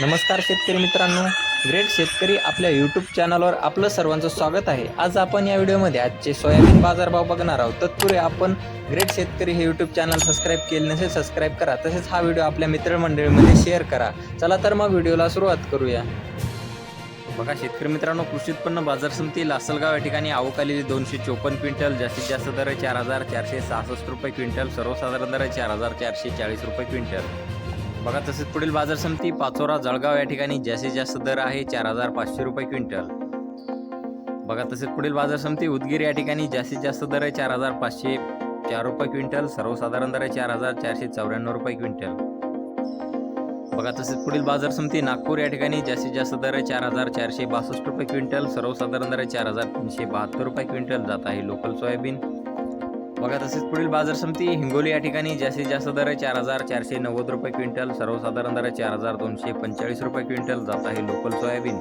नमस्कार शेतकरी मित्रांनो. ग्रेट शेतकरी आपल्या यूट्यूब चॅनलवर आपलं सर्वांचं स्वागत आहे. आज आपण या व्हिडिओमध्ये आजचे सोयाबीन बाजारभाव बघणार आहोत. तत्पूर्वी आपण ग्रेट शेतकरी हे यूट्यूब चॅनल सबस्क्राईब केले नसेल सबस्क्राईब करा. तसेच हा व्हिडिओ आपल्या मित्रमंडळीमध्ये शेअर करा. चला तर मग व्हिडिओला सुरुवात करूया. बघा शेतकरी मित्रांनो कृषी उत्पन्न बाजार समिती लासलगाव या ठिकाणी आवक आलेली दोनशे चोपन्न क्विंटल जास्तीत जास्त दर आहे चार हजार चारशे सहासष्ट रुपये क्विंटल सर्वसाधारण दर आहे चार हजार चारशे चाळीस रुपये क्विंटल. बघा तसेच पुढील बाजार समिती पाचोरा जळगाव या ठिकाणी जास्तीत जास्त दर आहे चार हजार पाचशे रुपये क्विंटल. बघा तसेच पुढील बाजार समिती उदगीर या ठिकाणी जास्तीत जास्त दर आहे चार हजार पाचशे चार रुपये क्विंटल सर्वसाधारण दर आहे चार हजार चारशे चौऱ्याण्णव रुपये क्विंटल. बघा तसेच पुढील बाजार समिती नागपूर या ठिकाणी जास्तीत जास्त दर आहे चार हजार चारशे बासष्ट रुपये क्विंटल सर्वसाधारण दर आहे चार हजार तीनशे बहात्तर रुपये क्विंटल. जात आहे लोकल सोयाबीन. बघा तसेच पुढील बाजार समिती हिंगोली या ठिकाणी जास्तीत जास्त दर आहे चार हजार चारशे नव्वद रुपये क्विंटल सर्वसाधारण दर आहे चार हजार दोनशे पंचेचाळीस रुपये क्विंटल जात आहे लोकल सोयाबीन.